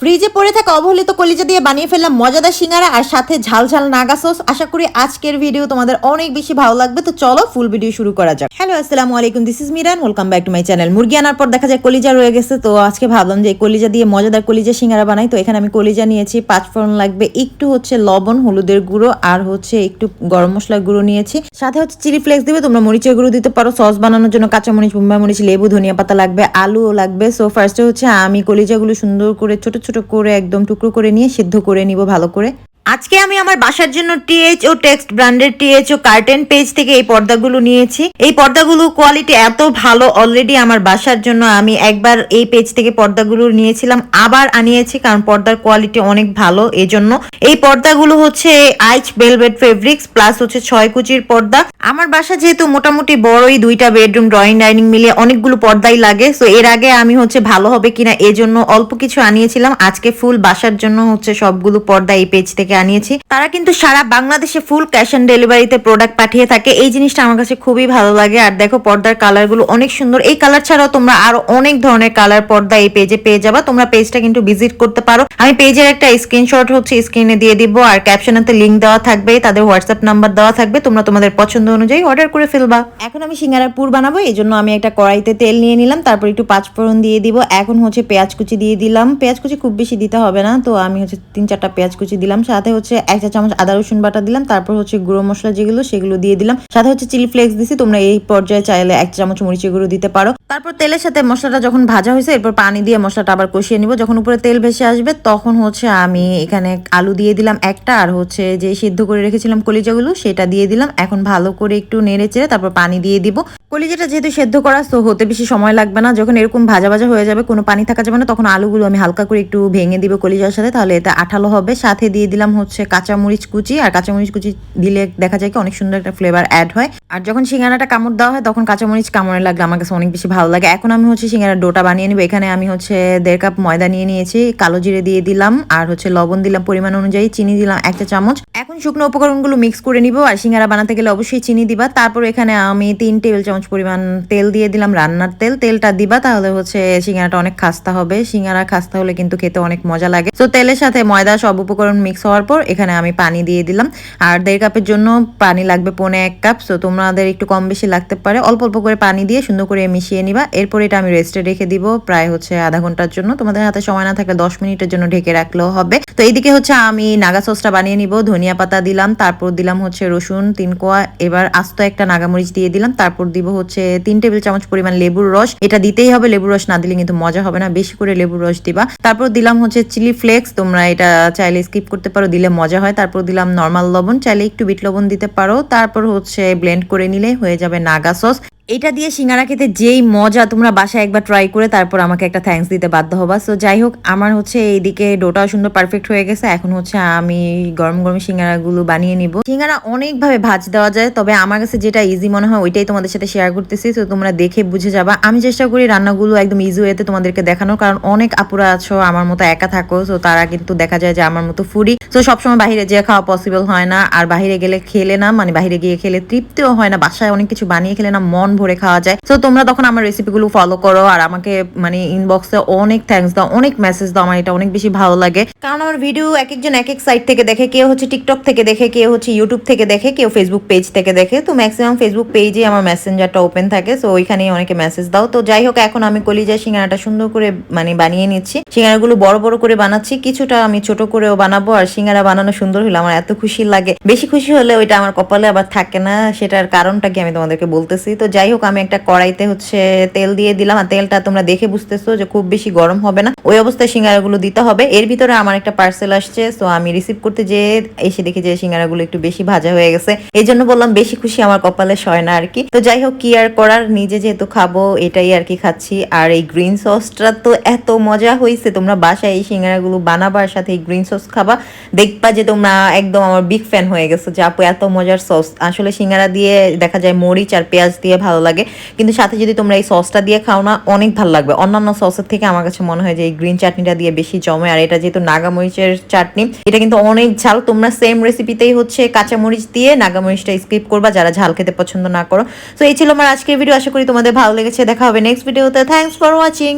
ফ্রিজে পড়ে থাকা অবহেলিত কলিজা দিয়ে বানিয়ে ফেললাম মজাদার সিঙ্গারা আর সাথে ঝাল ঝাল নাগা সস। আশা করি আজকের ভিডিও তোমাদের অনেক বেশি ভালো লাগবে। তো চলো ফুল ভিডিও শুরু করা যাক। হ্যালো আসসালামু আলাইকুম this is Miran welcome back to my channel মুরগি আনার পর দেখা যায় কলিজা রয়ে গেছে। তো আজকে ভাবলাম যে কলিজা দিয়ে মজাদার কলিজা সিঙ্গারা বানাই। তো এখানে আমি কলিজা নিয়েছি, পাঁচ ফোড়ন লাগবে, একটু হচ্ছে লবণ, হলুদের গুঁড়ো, আর হচ্ছে একটু গরম মশলার গুঁড়ো নিয়েছি। সাথে হচ্ছে চিলি ফ্লেক্স দিবে, তোমরা মরিচের গুঁড়ো দিতে পারো। সস বানানোর জন্য কাঁচা মরিচ বোম্বাই মরিচ, লেবু, ধনিয়া পাতা লাগবে, আলুও লাগবে। সো ফার্স্টে হচ্ছে আমি কলিজাগুলো সুন্দর করে ছোট ছোট করে একদম টুকরো করে নিয়ে সিদ্ধ করে নিব ভালো করে। আজকে আমি আমার বাসার জন্য টিএইচ ও টেক্সট ব্র্যান্ডের টিএইচ ও কার্টেন পেজ থেকে এই পর্দাগুলো নিয়েছি। এই পর্দাগুলো কোয়ালিটি এত ভালো অলরেডি আমার বাসার জন্য। আমি একবার এই পেজ থেকে পর্দাগুলো নিয়েছিলাম, আবার আনিয়েছি কারণ পর্দার কোয়ালিটি অনেক ভালো এই জন্য এই পর্দাগুলো হচ্ছে আইচ বেলভেট ফেব্রিক্স প্লাস হচ্ছে ছয় কুচির পর্দা। আমার বাসা যেহেতু মোটামুটি বড়ই, দুইটা বেডরুম ড্রয়িং ডাইনিং মিলে অনেকগুলো পর্দাই লাগে। সো এর আগে আমি হচ্ছে ভালো হবে কিনা এজন্য অল্প কিছু আনিয়েছিলাম। আজকে ফুল বাসার জন্য হচ্ছে সবগুলো পর্দা এই পেজ থেকে আনিয়েছি তারা কিন্তু সারা বাংলাদেশে ফুল ক্যাশ অন ডেলিভারিতে প্রোডাক্ট পাঠিয়ে থাকে। এই জিনিসটা আমার কাছে খুবই ভালো লাগে। আর দেখো, পর্দার কালারগুলো অনেক সুন্দর। এই কালার ছাড়াও তোমরা আরও অনেক ধরনের কালার পর্দা এই পেজে পেয়ে যাবা। তোমরা পেজটা কিন্তু ভিজিট করতে পারো। আমি পেজের একটা স্ক্রিনশট হচ্ছে স্ক্রিনে দিয়ে দিব। আর ক্যাপশনেতে লিংক দেওয়া থাকবে, তাদের হোয়াটসঅ্যাপ নাম্বার দেওয়া থাকবে। তোমরা তোমাদের পছন্দ অনুযায়ী অর্ডার করে ফেলবা। এখন আমি সিঙ্গারার পুর বানাবো এই জন্য আমি একটা কড়াইতে তেল নিয়ে নিলাম। তারপর একটু পাঁচফোড়ন দিয়ে দিব। এখন হচ্ছে পেঁয়াজ কুচি দিয়ে দিলাম। পেঁয়াজ কুচি খুব বেশি দিতে হবে না। তো আমি হচ্ছে তিন চারটা পেঁয়াজ কুচি দিলাম। সাথে হচ্ছে এক চা চামচ আদা, রসুন বাটা দিলাম, তারপর হচ্ছে গুঁড়ো মশলা যেগুলো সেগুলো দিয়ে দিলাম। সাথে হচ্ছে চিলি ফ্লেক্স দিছি, তোমরা এই পর্যায়ে চাইলে এক চামচ মরিচের গুঁড়ো দিতে পারো। তারপর তেলের সাথে মশলাটা যখন ভাজা হয়েছে, এরপর পানি দিয়ে মশলাটা আবার কষিয়ে নিব। যখন উপরে তেল ভেসে আসবে, তখন হচ্ছে আমি এখানে আলু দিয়ে দিলাম একটা, আর হচ্ছে যে সিদ্ধ করে রেখেছিলাম কলিজাগুলো, সেটা দিয়ে দিলাম। এখন ভালো করে একটু নেড়ে চেড়ে তারপর পানি দিয়ে দিব। কলিজাটা যেহেতু সেদ্ধ করা, তো হতে বেশি সময় লাগবে না। যখন এরকম ভাজা ভাজা হয়ে যাবে, কোনো পানি থাকা যাবে না, তখন আলুগুলো আমি হালকা করে একটু ভেঙে দিব কলিজার সাথে, তাহলে এটা আঠালো হবে। সাথে দিয়ে দিলাম হচ্ছে কাঁচামরিচ কুচি, আর কাঁচামরিচ কুচি দিলে দেখা যায় কি অনেক সুন্দর একটা ফ্লেভার অ্যাড হয়। আর যখন সিঙ্গারাটা কামড় দেওয়া হয়, তখন কাঁচামরিচ কামড়ে লাগলে আমার কাছে অনেক বেশি ভালো লাগে। এখন আমি হচ্ছে সিঙ্গারার ডোটা বানিয়ে নিব। এখানে আমি হচ্ছে দেড় কাপ ময়দা নিয়ে নিয়েছি, কালো জিরে দিয়ে দিলাম, আর হচ্ছে লবণ দিলাম পরিমাণ অনুযায়ী, চিনি দিলাম একটা চামচ। এখন শুকনো উপকরণগুলো মিক্স করে নিব, আর সিঙ্গারা বানাতে গেলে অবশ্যই চিনি দিবা। তারপর এখানে আমি তিন টেবিল চামচ পরিমাণ তেল দিয়ে দিলাম রান্নার তেল। তেলটা দিবা, তাহলে হচ্ছে সিঙ্গারাটা অনেক খাস্তা হবে। সিঙ্গারা খাস্তা হলে কিন্তু খেতে অনেক মজা লাগে। তো তেলের সাথে ময়দা সব উপকরণ মিক্স হওয়ার পর এখানে আমি পানি দিয়ে দিলাম। আর দেড় কাপের জন্য পানি লাগবে পৌনে এক কাপ। সো তোমাদের একটু কম বেশি লাগতে পারে। অল্প অল্প করে পানি দিয়ে সুন্দর করে মিশিয়ে নিবা। এরপর এটা আমি রেস্টে রেখে দিব প্রায় হচ্ছে আধা ঘণ্টার জন্য। তোমাদের হাতে সময় না থাকলে দশ মিনিটের জন্য ঢেকে রাখলেও হবে। তো এইদিকে হচ্ছে আমি নাগা সসটা বানিয়ে নিব। ধনিয়া পাতা দিলাম, তারপর দিলাম হচ্ছে রসুন তিন কোয়া এবার আস্ত একটা নাগামরিচ দিয়ে দিলাম। তারপর দিব হচ্ছে তিন টেবিল চামচ পরিমাণ লেবুর রস। এটা দিতেই হবে, লেবুর রস না দিলে কিন্তু মজা হবে না। বেশি করে লেবুর রস দিবা। তারপর দিলাম হচ্ছে চিলি ফ্লেক্স। তোমরা এটা চাইলে স্কিপ করতে পারো। দিলে মজা হয়, তারপর দিলাম নর্মাল লবণ, চাইলে একটু বিট লবণ দিতে পারো। তারপর হচ্ছে ব্লেন্ড করে নিলে হয়ে যাবে নাগা সস এটা দিয়ে সিঙ্গারা খেতে যেই মজা তোমরা বাসায় একবার ট্রাই করে তারপর আমাকে একটা থ্যাঙ্কস দিতে বাধ্য হবা। সো যাই হোক আমার হচ্ছে এইদিকে ডোটাও সুন্দর পারফেক্ট হয়ে গেছে। এখন হচ্ছে আমি গরম গরম সিঙ্গারাগুলো বানিয়ে নিব। সিঙ্গারা অনেকভাবে ভাজ দেওয়া যায়, তবে আমার কাছে যেটা ইজি মনে হয় ওইটাই তোমাদের সাথে শেয়ার করতেছি। তো তোমরা দেখে বুঝে যাবা। আমি চেষ্টা করি রান্নাগুলো একদম ইজি ওয়েতে তোমাদেরকে দেখানোর, কারণ অনেক আপুরা আছো, আমার মতো একা থাকো তো তারা কিন্তু দেখা যায় যে আমার মতো ফুডি তো সবসময় বাইরে যেয়ে খাওয়া পসিবল হয় না, আর বাহিরে গেলে খেলে না মানে বাইরে গিয়ে খেলে তৃপ্তিও হয় না, বাসায় অনেক কিছু বানিয়ে খেলে না, মন ভরে খাওয়া যায়। তো তোমরা তখন আমার রেসিপিগুলো ফলো করো আর আমাকে মানে ইনবক্সে অনেক থ্যাঙ্কস দাও, অনেক মেসেজ দাও, আমার এটা অনেক বেশি ভালো লাগে। কারণ আমার ভিডিও এক একজন এক এক সাইট থেকে দেখে, কেউ হচ্ছে টিকটক থেকে দেখে, কেউ হচ্ছে ইউটিউব থেকে দেখে, কেউ ফেসবুক পেজ থেকে দেখে। তো ম্যাক্সিমাম ফেসবুক পেজে আমার মেসেঞ্জারটা ওপেন থাকে তো ওইখানেই অনেকে মেসেজ দাও। তো যাই হোক, এখন আমি কলিজা সিঙ্গারাটা সুন্দর করে মানে বানিয়ে নিচ্ছি। সিঙ্গারাগুলো বড় বড় করে বানাচ্ছি, কিছুটা আমি ছোট করেও বানাবো আর সিঙ্গারা বানানো সুন্দর হলে আমার এত খুশি লাগে। বেশি খুশি হলে ওইটা আমার কপালে আবার থাকে না, সেটার কারণটা কি আমি তোমাদেরকে বলতেছি। তো যাই হোক, আমি একটা কড়াইতে হচ্ছে তেল দিয়ে দিলাম, আর তেলটা তোমরা দেখে বুঝতেছো যে খুব বেশি গরম হবে না। ওই অবস্থায় সিঙ্গারাগুলো দিতে হবে। এর ভিতরে আমার একটা পার্সেল আসছে তো আমি রিসিভ করতে যেয়ে এসে দেখি যে সিঙ্গারাগুলো একটু বেশি ভাজা হয়ে গেছে। এই জন্য বললাম, বেশি খুশি আমার কপালে সয় না আর কি। তো যাই হোক, কি আর করার? নিজে যেহেতু খাব, এটাই আর কি খাচ্ছি। আর এই গ্রিন সসটা তো এত মজা হয়েছে তোমরা বাসায় এই সিঙ্গারাগুলো বানাবার সাথে এই গ্রিন সস খাবা। দেখবা যে তোমরা একদম আমার বিগ ফ্যান হয়ে গেছো যে আপু, এত মজার সস আসলে সিঙ্গারা দিয়ে দেখা যায় মরিচ আর পেঁয়াজ দিয়ে ভালো লাগে। কিন্তু সাথে যদি তোমরা এই সসটা দিয়ে খাও না, অনেক ভালো লাগবে। অন্যান্য সসের থেকে আমার কাছে মনে হয় যে এই গ্রিন চাটনিটা দিয়ে বেশি জমে। আর এটা যেহেতু নাগামরিচের চাটনি, এটা কিন্তু অনেক ঝাল। তোমরা সেম রেসিপিতেই হচ্ছে কাঁচামরিচ দিয়ে নাগামরিচটা স্কিপ করবা। যারা ঝাল খেতে পছন্দ না করো। তো এই ছিল আমার আজকের ভিডিও আশা করি তোমাদের ভালো লেগেছে। দেখা হবে নেক্সট ভিডিওতে থ্যাংকস ফর ওয়াচিং